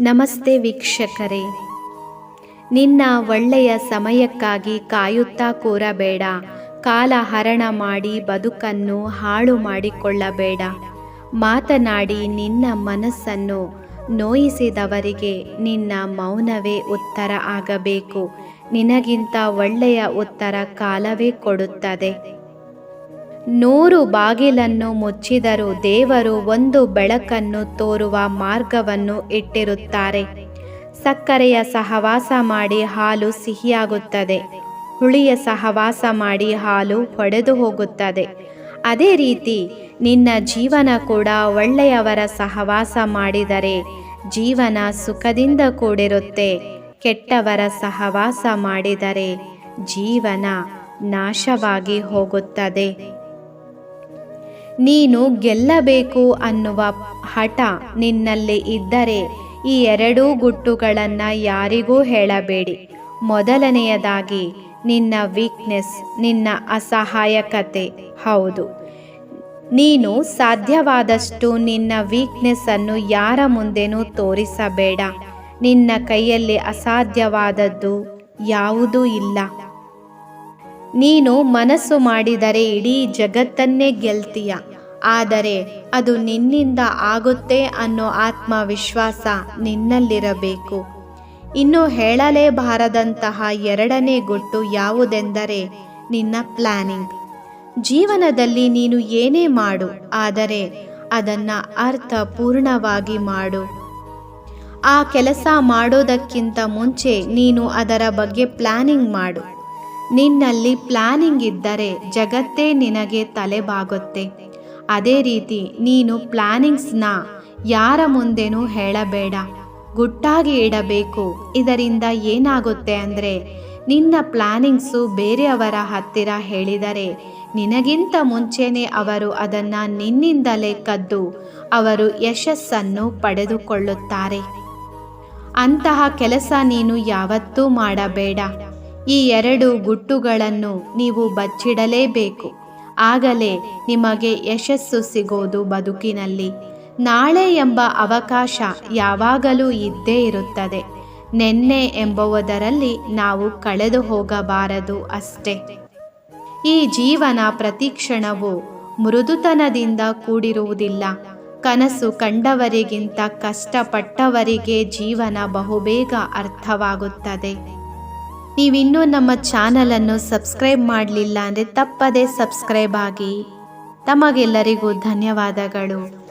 ನಮಸ್ತೆ ವೀಕ್ಷಕರೇ. ನಿನ್ನ ಒಳ್ಳೆಯ ಸಮಯಕ್ಕಾಗಿ ಕಾಯುತ್ತಾ ಕೂರಬೇಡ. ಕಾಲ ಹರಣ ಮಾಡಿ ಬದುಕನ್ನು ಹಾಳು ಮಾಡಿಕೊಳ್ಳಬೇಡ. ಮಾತನಾಡಿ ನಿನ್ನ ಮನಸ್ಸನ್ನು ನೋಯಿಸಿದವರಿಗೆ ನಿನ್ನ ಮೌನವೇ ಉತ್ತರ ಆಗಬೇಕು. ನಿನಗಿಂತ ಒಳ್ಳೆಯ ಉತ್ತರ ಕಾಲವೇ ಕೊಡುತ್ತದೆ. ನೂರು ಬಾಗಿಲನ್ನು ಮುಚ್ಚಿದರೂ ದೇವರು ಒಂದು ಬೆಳಕನ್ನು ತೋರುವ ಮಾರ್ಗವನ್ನು ಇಟ್ಟಿರುತ್ತಾರೆ. ಸಕ್ಕರೆಯ ಸಹವಾಸ ಮಾಡಿ ಹಾಲು ಸಿಹಿಯಾಗುತ್ತದೆ. ಹುಳಿಯ ಸಹವಾಸ ಮಾಡಿ ಹಾಲು ಹೊಡೆದು ಹೋಗುತ್ತದೆ. ಅದೇ ರೀತಿ ನಿನ್ನ ಜೀವನ ಕೂಡ ಒಳ್ಳೆಯವರ ಸಹವಾಸ ಮಾಡಿದರೆ ಜೀವನ ಸುಖದಿಂದ ಕೂಡಿರುತ್ತೆ. ಕೆಟ್ಟವರ ಸಹವಾಸ ಮಾಡಿದರೆ ಜೀವನ ನಾಶವಾಗಿ ಹೋಗುತ್ತದೆ. ನೀನು ಗೆಲ್ಲಬೇಕು ಅನ್ನುವ ಹಠ ನಿನ್ನಲ್ಲಿ ಇದ್ದರೆ ಈ ಎರಡೂ ಗುಟ್ಟುಗಳನ್ನು ಯಾರಿಗೂ ಹೇಳಬೇಡಿ. ಮೊದಲನೆಯದಾಗಿ, ನಿನ್ನ ವೀಕ್ನೆಸ್ ನಿನ್ನ ಅಸಹಾಯಕತೆ. ಹೌದು. ನೀನು ಸಾಧ್ಯವಾದಷ್ಟು ನಿನ್ನ ವೀಕ್ನೆಸ್ಸನ್ನು ಯಾರ ಮುಂದೆನೂ ತೋರಿಸಬೇಡ. ನಿನ್ನ ಕೈಯಲ್ಲಿ ಅಸಾಧ್ಯವಾದದ್ದು ಯಾವುದೂ ಇಲ್ಲ. ನೀನು ಮನಸ್ಸು ಮಾಡಿದರೆ ಇಡೀ ಜಗತ್ತನ್ನೇ ಗೆಲ್ತೀಯ. ಆದರೆ ಅದು ನಿನ್ನಿಂದ ಆಗುತ್ತೆ ಅನ್ನೋ ಆತ್ಮವಿಶ್ವಾಸ ನಿನ್ನಲ್ಲಿರಬೇಕು. ಇನ್ನು ಹೇಳಲೇಬಾರದಂತಹ ಎರಡನೇ ಗುಟ್ಟು ಯಾವುದೆಂದರೆ ನಿನ್ನ ಪ್ಲಾನಿಂಗ್. ಜೀವನದಲ್ಲಿ ನೀನು ಏನೇ ಮಾಡು, ಆದರೆ ಅದನ್ನು ಅರ್ಥಪೂರ್ಣವಾಗಿ ಮಾಡು. ಆ ಕೆಲಸ ಮಾಡೋದಕ್ಕಿಂತ ಮುಂಚೆ ನೀನು ಅದರ ಬಗ್ಗೆ ಪ್ಲಾನಿಂಗ್ ಮಾಡು. ನಿನ್ನಲ್ಲಿ ಪ್ಲಾನಿಂಗ್ ಇದ್ದರೆ ಜಗತ್ತೇ ನಿನಗೆ ತಲೆಬಾಗುತ್ತೆ. ಅದೇ ರೀತಿ ನೀನು ಪ್ಲಾನಿಂಗ್ಸ್ನ ಯಾರ ಮುಂದೆನೂ ಹೇಳಬೇಡ. ಗುಟ್ಟಾಗಿ ಇಡಬೇಕು. ಇದರಿಂದ ಏನಾಗುತ್ತೆ ಅಂದರೆ ನಿನ್ನ ಪ್ಲಾನಿಂಗ್ಸು ಬೇರೆಯವರ ಹತ್ತಿರ ಹೇಳಿದರೆ ನಿನಗಿಂತ ಮುಂಚೆನೇ ಅವರು ಅದನ್ನು ನಿನ್ನಿಂದಲೇ ಕದ್ದು ಅವರು ಯಶಸ್ಸನ್ನು ಪಡೆದುಕೊಳ್ಳುತ್ತಾರೆ. ಅಂತಹ ಕೆಲಸ ನೀನು ಯಾವತ್ತೂ ಮಾಡಬೇಡ. ಈ ಎರಡು ಗುಟ್ಟುಗಳನ್ನು ನೀವು ಬಚ್ಚಿಡಲೇಬೇಕು. ಆಗಲೇ ನಿಮಗೆ ಯಶಸ್ಸು ಸಿಗೋದು ಬದುಕಿನಲ್ಲಿ. ನಾಳೆ ಎಂಬ ಅವಕಾಶ ಯಾವಾಗಲೂ ಇದ್ದೇ ಇರುತ್ತದೆ. ನೆನ್ನೆ ಎಂಬುವುದರಲ್ಲಿ ನಾವು ಕಳೆದು ಹೋಗಬಾರದು ಅಷ್ಟೇ. ಈ ಜೀವನ ಪ್ರತಿಕ್ಷಣವು ಮೃದುತನದಿಂದ ಕೂಡಿರುವುದಿಲ್ಲ. ಕನಸು ಕಂಡವರಿಗಿಂತ ಕಷ್ಟಪಟ್ಟವರಿಗೆ ಜೀವನ ಬಹುಬೇಗ ಅರ್ಥವಾಗುತ್ತದೆ. ನೀವಿನ್ನೂ ನಮ್ಮ ಚಾನಲನ್ನು ಸಬ್ಸ್ಕ್ರೈಬ್ ಮಾಡಲಿಲ್ಲ ಅಂದರೆ ತಪ್ಪದೇ ಸಬ್ಸ್ಕ್ರೈಬ್ ಆಗಿ. ತಮಗೆಲ್ಲರಿಗೂ ಧನ್ಯವಾದಗಳು.